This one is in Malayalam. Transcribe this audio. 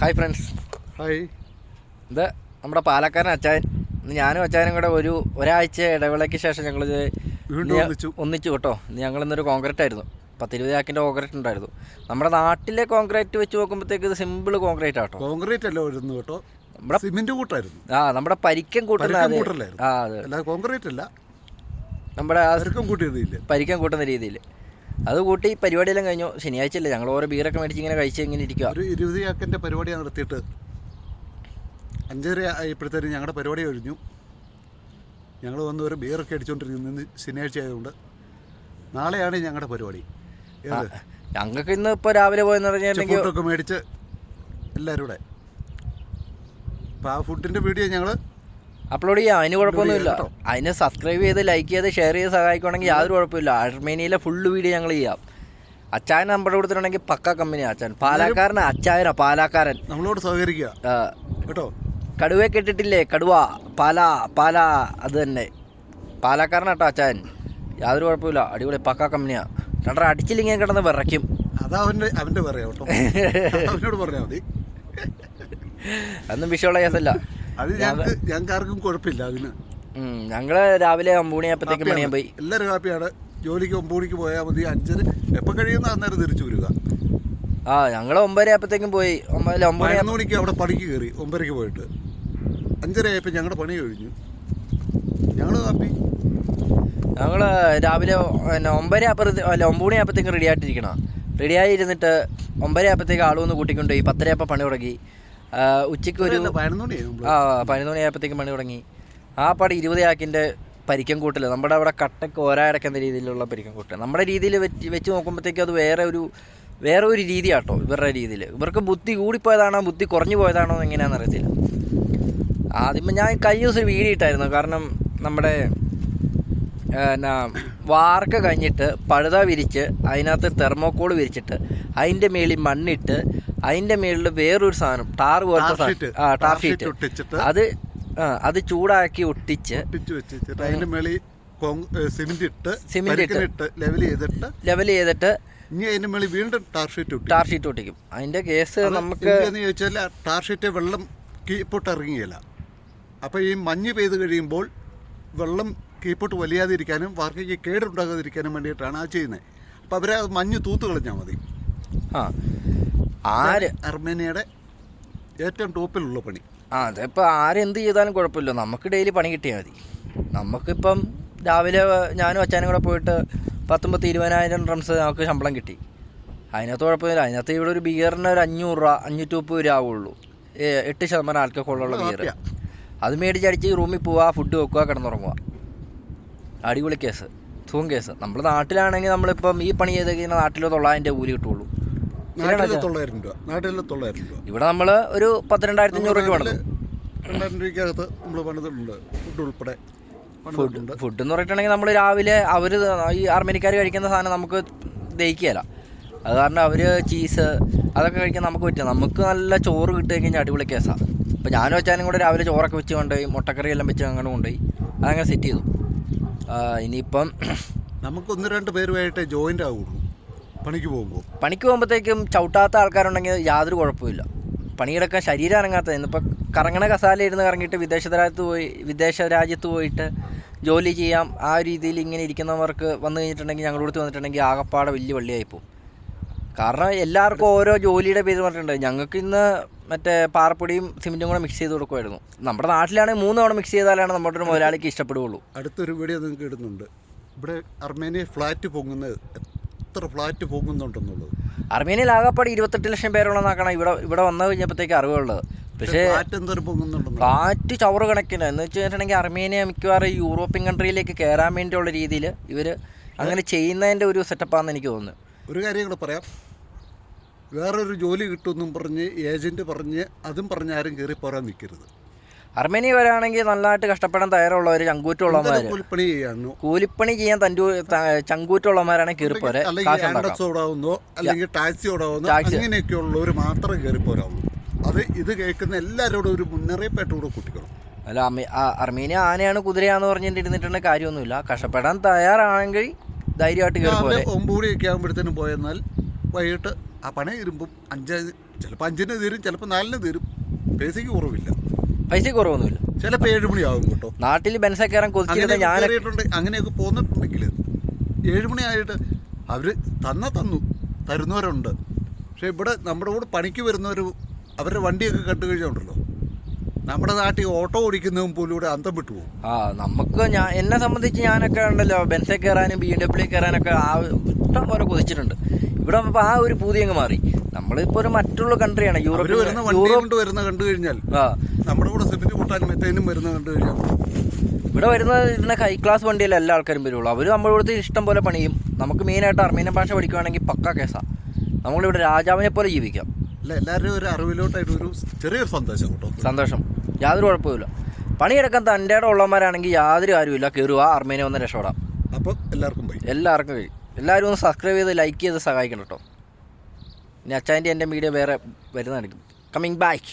ഹായ് ഫ്രണ്ട്സ് ഹായ് ഇത് നമ്മുടെ പാലക്കാരൻ അച്ചായൻ. ഞാനും അച്ചായനും കൂടെ ഒരു ഒരാഴ്ച ഇടവേളയ്ക്ക് ശേഷം ഞങ്ങൾ ഒന്നിച്ചു. കേട്ടോ. ഞങ്ങൾ ഇന്നൊരു കോൺക്രീറ്റ് ആയിരുന്നു. പത്തിരുപത് ആക്കിന്റെ കോൺക്രീറ്റ് ഉണ്ടായിരുന്നു. നമ്മുടെ നാട്ടിലെ കോൺക്രീറ്റ് വെച്ച് നോക്കുമ്പോഴത്തേക്ക് ഇത് സിമ്പിൾ കോൺക്രീറ്റ് ആട്ടോ. കോൺക്രീറ്റ് അല്ല വരുന്നു കേട്ടോ. നമ്മുടെ സിമെന്റ് കൂട്ടായിരുന്നു. ആ നമ്മുടെ പരിക്കൻ കൂട്ടുന്ന. ആ അതെ. കോൺക്രീറ്റ് അല്ല. നമ്മുടെ പരിക്കം പരക്കം രീതിയിൽ പരിക്കം കൂട്ടുന്ന രീതിയിൽ അത് കൂട്ടി പരിപാടിയെല്ലാം കഴിഞ്ഞു. ശനിയാഴ്ച അല്ലേ? ഞങ്ങൾ ഓരോ ബീറൊക്കെ മേടിച്ച് ഇങ്ങനെ കഴിച്ച് ഇങ്ങനെ ഇരിക്കുക ഒരു ഇരുപത് ചാക്കിന്റെ പരിപാടി നിർത്തിയിട്ട്. അഞ്ചര ആയപ്പോഴത്തേനും ഞങ്ങളുടെ പരിപാടി കഴിഞ്ഞു. ഞങ്ങൾ വന്ന് ഒരു ബീറൊക്കെ അടിച്ചുകൊണ്ടിരിക്കുന്നത് ശനിയാഴ്ച ആയതുകൊണ്ട്. നാളെയാണ് ഞങ്ങളുടെ പരിപാടി. ഞങ്ങൾക്ക് ഇന്ന് ഇപ്പോൾ രാവിലെ പോയെന്ന് പറഞ്ഞിട്ടുണ്ടെങ്കിൽ ഫുഡൊക്കെ മേടിച്ച് എല്ലാവരും കൂടെ അപ്പോൾ ആ ഫുഡിന്റെ വീഡിയോ ഞങ്ങൾ അപ്ലോഡ് ചെയ്യാം അതിന് കുഴപ്പമൊന്നുമില്ല. അതിനെ സബ്സ്ക്രൈബ് ചെയ്ത് ലൈക്ക് ചെയ്ത് ഷെയർ ചെയ്ത് സഹായിക്കുകയാണെങ്കിൽ യാതൊരു കുഴപ്പമില്ല. അർമേനിയയിലെ ഫുള്ള് വീഡിയോ ഞങ്ങൾ ചെയ്യാം. അച്ചായൻ നമ്പർ കൊടുത്തിട്ടുണ്ടെങ്കിൽ പക്ക കമ്പനി അച്ഛൻ പാലാക്കാരൻ അച്ചായനാ പാലാക്കാരൻ. നമ്മളോട് സഹകരിക്കുക. കേട്ടോ? കടുവയെ കേട്ടിട്ടില്ലേ കടുവ പാല പാല അത് തന്നെ. പാലാക്കാരനാട്ടോ അച്ചായൻ. യാതൊരു കുഴപ്പമില്ല. അടിപൊളി പക്ക കമ്പനിയാ രണ്ടര അടിച്ചില്ലെങ്കിൽ കിടന്ന് വിറയ്ക്കും. അതാ അവന്റെ പറയാം കേട്ടോ. അവനോട് പറഞ്ഞാൽ മതി. അതൊന്നും വിഷയമുള്ള കേസല്ല അത് ഞങ്ങൾക്ക് ഞങ്ങൾക്ക് ആർക്കും കുഴപ്പമില്ല അതിന്. ഞങ്ങൾ രാവിലെ ഒമ്പണിയപ്പോഴത്തേക്കും മണിയാൻ പോയി. എല്ലാവരും കാപ്പിയാണ് ജോലിക്ക് ഒമ്പൂണിക്ക് പോയാൽ മതി അഞ്ചര എപ്പോൾ കഴിയുന്ന അന്നേരം തിരിച്ചു വരിക. ആ ഞങ്ങൾ ഒമ്പതര ആയപ്പോഴത്തേക്കും പോയി. ഒമ്പതല്ല ഒമ്പത് മണിക്ക് അവിടെ പണിക്ക് കയറി ഒമ്പരക്ക് പോയിട്ട്. അഞ്ചര ആയപ്പോൾ ഞങ്ങളുടെ പണി കഴിഞ്ഞു. ഞങ്ങൾ കാപ്പി ഞങ്ങൾ രാവിലെ പിന്നെ ഒമ്പര അപ്പുറത്ത് അല്ല ഒമ്പത് ആയപ്പോഴത്തേക്കും റെഡി ആയിട്ടിരിക്കണം റെഡി ആയിരുന്നിട്ട് ഒമ്പര ആയപ്പോഴത്തേക്ക് ആളൊന്ന് കൂട്ടിക്കൊണ്ടുപോയി പത്തര ആയപ്പോൾ പണി തുടങ്ങി. ഉച്ചയ്ക്ക് ഒരു ആ പതിനൊന്ന് മണി ആയപ്പോഴത്തേക്കും പണി തുടങ്ങി. ആ പാട് ഇരുപത് ആക്കിന്റെ പരിക്കം കൂട്ടില്ല നമ്മുടെ അവിടെ കട്ടക്ക് ഒരാടക്കുന്ന രീതിയിലുള്ള പരിക്കം കൂട്ടില്ല നമ്മുടെ രീതിയിൽ വെച്ച് വെച്ച് നോക്കുമ്പോഴത്തേക്കും അത് വേറെ ഒരു വേറെ ഒരു രീതിയാട്ടോ ഇവരുടെ രീതിയിൽ ഇവർക്ക് ബുദ്ധി കൂടിപ്പോയതാണോ ബുദ്ധി കുറഞ്ഞു പോയതാണോ എന്ന് എങ്ങനെയാണെന്ന് അറിയത്തില്ല. ആദ്യം ഞാൻ കഴിഞ്ഞ ദിവസം വീടിയിട്ടായിരുന്നു വീഡിയോ ഇട്ടായിരുന്നു. കാരണം നമ്മുടെ എന്നാ വാർക്ക കഴിഞ്ഞിട്ട് പഴുത വിരിച്ച് അതിനകത്ത് തെർമോക്കോൾ വിരിച്ചിട്ട് അതിന്റെ മേളിൽ മണ്ണിട്ട് അതിന്റെ മേളിൽ വേറൊരു സാധനം ടാർ പോലത്തെ. സാധനം. ആ ടാർ ഷീറ്റ് അത് ആ അത് ചൂടാക്കി ഒട്ടിച്ച് അതിന്റെ മേളിൽ സിമെന്റ് ഇട്ട് സിമന്റ് ഇട്ട്. ലെവൽ ചെയ്തിട്ട് ലെവൽ ചെയ്തിട്ട് ഇനി അതിന്റെ മേളിൽ വീണ്ടും ടാർ ഷീറ്റ് ടാർ ഷീറ്റ് ഒട്ടിക്കും. അതിന്റെ കേസ് നമുക്ക് ചോദിച്ചാൽ ടാർ ഷീറ്റ് വെള്ളം കീപ്പോട്ട് ഇറങ്ങിയില്ല അപ്പോൾ ഈ മഞ്ഞ് പെയ്ത് കഴിയുമ്പോൾ വെള്ളം കീപ്പോട്ട് വലിയാതിരിക്കാനും വാർക്കയ്ക്ക് കേടുണ്ടാകാതിരിക്കാനും വേണ്ടിയിട്ടാണ് ആ ചെയ്യുന്നത് അപ്പോൾ അവരെ മഞ്ഞ് തൂത്ത് കളഞ്ഞാൽ മതി. ആ ആര്? അർമേനിയയുടെ ഏറ്റവും ടോപ്പിലുള്ള പണി. ആ അതിപ്പോൾ ആരെന്ത് ചെയ്താലും കുഴപ്പമില്ല. നമുക്ക് ഡെയിലി പണി കിട്ടിയാൽ മതി. നമുക്കിപ്പം രാവിലെ ഞാനും അച്ഛനും കൂടെ പോയിട്ട് പത്തും പത്ത് ഇരുപതിനായിരം ഡ്രംസ് നമുക്ക് ശമ്പളം കിട്ടി. അതിനകത്ത് കുഴപ്പമില്ല. അതിനകത്ത് ഇവിടെ ഒരു ബിയറിന് ഒരു അഞ്ഞൂറ് രൂപ അഞ്ഞൂറ്റി മുപ്പത് രൂപ ആവുള്ളൂ. എട്ട് ശതമാനം ആൽക്കഹോളുള്ള ബിയർ അത് അത് മേടിച്ചടിച്ച് റൂമിൽ പോവുക ഫുഡ് വെക്കുക കിടന്നുറങ്ങുക അടിപൊളി കേസ് സുഖം കേസ് നമ്മുടെ നാട്ടിലാണെങ്കിൽ നമ്മളിപ്പം ഈ പണി ചെയ്ത് കഴിഞ്ഞാൽ നാട്ടിൽ തൊള്ളായിരം രൂപ കൂലി കിട്ടുള്ളൂ നാട്ടിലെ തൊള്ളായിരം രൂപ. നാട്ടിലെ തൊള്ളായിരം രൂപ. ഇവിടെ നമ്മൾ ഒരു പത്തിരണ്ടായിരത്തി അഞ്ഞൂറ് രൂപ രണ്ടായിരം രൂപയ്ക്കകത്ത് നമ്മൾ പണിതിട്ടുണ്ട്. ഫുഡ് ഉൾപ്പെടെ ഫുഡ് എന്ന് പറഞ്ഞിട്ടുണ്ടെങ്കിൽ നമ്മൾ രാവിലെ അവർ ഈ അർമേനിക്കാർ കഴിക്കുന്ന സാധനം നമുക്ക് ദഹിക്കുകയില്ല. അത് കാരണം അവർ ചീസ് അതൊക്കെ കഴിക്കാൻ നമുക്ക് പറ്റില്ല. നമുക്ക് നല്ല ചോറ് കിട്ടി കഴിഞ്ഞാൽ അടിപൊളി കേസാണ് അപ്പോൾ ഞാനും വെച്ചാലും കൂടെ രാവിലെ ചോറൊക്കെ വെച്ച് കൊണ്ടുപോയി മുട്ടക്കറി എല്ലാം വെച്ച് അങ്ങനെ കൊണ്ടുപോയി. അതങ്ങനെ സെറ്റ് ചെയ്തു. ഇനിയിപ്പം നമുക്ക് ഒന്ന് രണ്ട് പേരുമായിട്ട് ജോയിന്റ് ആവുള്ളൂ. പണിക്ക് പോകുമ്പോൾ പണിക്ക് പോകുമ്പോഴത്തേക്കും ചവിട്ടാത്ത ആൾക്കാരുണ്ടെങ്കിൽ യാതൊരു കുഴപ്പമില്ല പണിയെടുക്കാൻ ശരീരം ഇറങ്ങാത്തത് ഇന്നിപ്പോൾ കറങ്ങണ കസാല ഇരുന്ന് കറങ്ങിയിട്ട് വിദേശ രാജ്യത്ത് പോയി വിദേശ രാജ്യത്ത് പോയിട്ട് ജോലി ചെയ്യാം. ആ രീതിയിൽ ഇങ്ങനെ ഇരിക്കുന്നവർക്ക് വന്നു കഴിഞ്ഞിട്ടുണ്ടെങ്കിൽ ഞങ്ങളുടെ അടുത്ത് വന്നിട്ടുണ്ടെങ്കിൽ ആകപ്പാടെ വലിയ വള്ളിയായി പോകും കാരണം എല്ലാവർക്കും ഓരോ ജോലിയുടെ പേര് പറഞ്ഞിട്ടുണ്ട്. ഞങ്ങൾക്ക് ഇന്ന് മറ്റേ പാറപ്പൊടിയും സിമെന്റും കൂടെ മിക്സ് ചെയ്ത് കൊടുക്കുമായിരുന്നു. നമ്മുടെ നാട്ടിലാണെങ്കിൽ മൂന്ന് തവണ മിക്സ് ചെയ്താലാണ് നമ്മുടെ ഒരു മുതലാളിക്ക് ഇഷ്ടപ്പെടുകയുള്ളൂ. അടുത്തൊരു വീഡിയോ നിങ്ങൾക്ക് ഇടുന്നുണ്ട്. ഇവിടെ അർമേനിയ ഫ്ലാറ്റ് പൊങ്ങുന്നത് എത്ര ഫ്ലാറ്റ് പൊങ്ങുന്നുണ്ടെന്നുള്ളത് അർമേനിയയിൽ ആകെപ്പാട് ഇരുപത്തെട്ട് ലക്ഷം പേരുള്ളതെന്നാക്കണം ഇവിടെ ഇവിടെ വന്നു കഴിഞ്ഞപ്പോഴത്തേക്ക് അറിവുള്ളത്. പക്ഷേ ഫ്ലാറ്റ് ചവറ് കണക്കിന്. എന്ന് വെച്ച് കഴിഞ്ഞിട്ടുണ്ടെങ്കിൽ അർമേനിയ മിക്കവാറും യൂറോപ്യൻ കൺട്രിയിലേക്ക് കയറാൻ വേണ്ടിയുള്ള രീതിയിൽ ഇവർ അങ്ങനെ ചെയ്യുന്നതിന്റെ ഒരു സെറ്റപ്പാണെന്ന് എനിക്ക് തോന്നുന്നു. ഒരു കാര്യം കൂടെ പറയാം. വേറൊരു ജോലി കിട്ടുമെന്നും പറഞ്ഞ് ഏജന്റ് പറഞ്ഞ് അതും പറഞ്ഞ് ആരും കയറി പോരാൻ നിൽക്കരുത്. അർമേനിയ വരാണെങ്കിൽ നല്ലതായിട്ട് കഷ്ടപ്പെടാൻ തയ്യാറുള്ളവർ ചങ്കൂറ്റുള്ളവന്മാർ കൂലിപ്പണി ചെയ്യാൻ തന്റെ ചങ്കൂറ്റുള്ളവന്മാരാണ് കയറി പോരെ അല്ലെങ്കിൽ ടാക്സി ഓടാവുന്നോ ടാക്സി. അങ്ങനെയൊക്കെ ഉള്ളവർ മാത്രം കയറി പോരാവുള്ളൂ അത് ഇത് കേൾക്കുന്ന എല്ലാവരോടും ഒരു മുന്നറിയിപ്പായിട്ട് കൂടെ കൂട്ടിക്കണം അല്ല അർമേനിയ ആനയാണ് കുതിരയാന്ന് പറഞ്ഞിട്ട് ഇരുന്നിട്ടുണ്ട് കാര്യമൊന്നുമില്ല. കഷ്ടപ്പെടാൻ തയ്യാറാണെങ്കിൽ ധൈര്യമായിട്ട് കയറി ഒമ്പൂടിയൊക്കെ ആകുമ്പോഴത്തേനും പോയെന്നാൽ വൈകിട്ട് ആ പണി ഇരുമ്പും അഞ്ച് ചിലപ്പോൾ അഞ്ചിന് തീരും ചിലപ്പോൾ നാലിന് തീരും. പൈസയ്ക്ക് കുറവില്ല. പൈസ കുറവൊന്നുമില്ല. ചിലപ്പോൾ ഏഴ് മണിയാകും കേട്ടോ. നാട്ടിൽ ബെൻസ കയറാൻ കൊതിച്ചിരുന്ന ഞാൻ അങ്ങനെയൊക്കെ പോന്നിട്ടുണ്ടെങ്കിൽ ഏഴ് മണിയായിട്ട് അവർ തന്ന തന്നു. തരുന്നവരുണ്ട്. പക്ഷേ ഇവിടെ നമ്മുടെ കൂടെ പണിക്ക് വരുന്നവർ അവരുടെ വണ്ടിയൊക്കെ കണ്ടു കഴിഞ്ഞുണ്ടല്ലോ. നമ്മുടെ നാട്ടിൽ ഓട്ടോ ഓടിക്കുന്നതും പോലും ഇവിടെ അന്തം വിട്ടു പോകും. ആ നമുക്ക് ഞാൻ എന്നെ സംബന്ധിച്ച് ഞാനൊക്കെ ഉണ്ടല്ലോ ബെൻസെ കയറാനും ബി ഡബ്ല്യു കയറാനൊക്കെ ആ ഇഷ്ടം പോലെ കൊതിച്ചിട്ടുണ്ട്. ഇവിടെ ആ ഒരു പൂതി അങ്ങ് മാറി. നമ്മളിപ്പോൾ ഒരു മറ്റുള്ള കൺട്രിയാണ് ആണ്. യൂറോപ്പിൽ വരുന്ന വണ്ടി യൂറോപ്പ് കൊണ്ട് വരുന്ന കണ്ടു കഴിഞ്ഞാൽ നമ്മുടെ കൂടെ സെപ്പിന് കൂട്ടാനും മറ്റേനും വരുന്ന കണ്ടു കഴിഞ്ഞാൽ ഇവിടെ വരുന്ന ഇതിനെ ഹൈ ക്ലാസ് വണ്ടിയിൽ എല്ലാ ആൾക്കാരും വരുള്ളൂ. അവർ നമ്മുടെ ഇവിടുത്തെ ഇഷ്ടം പോലെ പണിയും. നമുക്ക് മെയിനായിട്ട് അർമീന ഭാഷ പഠിക്കുകയാണെങ്കിൽ പക്ക കേസാ. നമ്മളിവിടെ രാജാവിനെ പോലെ ജീവിക്കാം. അല്ല എല്ലാവരുടെയും ഒരു അറിവിലോട്ടായിട്ട് ഒരു ചെറിയൊരു സന്തോഷം കേട്ടോ. സന്തോഷം. യാതൊരു കുഴപ്പമില്ല പണിയെടുക്കാൻ തന്റെ ഇടം ഉള്ളവന്മാരാണെങ്കിൽ യാതൊരു കാര്യമില്ല കയറുക അർമേനിയ വന്ന് രക്ഷപ്പെടാം. അപ്പോൾ എല്ലാവർക്കും എല്ലാവർക്കും കഴിയും. എല്ലാവരും ഒന്ന് സബ്സ്ക്രൈബ് ചെയ്ത് ലൈക്ക് ചെയ്ത് സഹായിക്കണം കേട്ടോ. ഇനി അച്ചാന്റെ എന്റെ വീഡിയോ വേറെ വരുന്നതായിരിക്കും. Coming back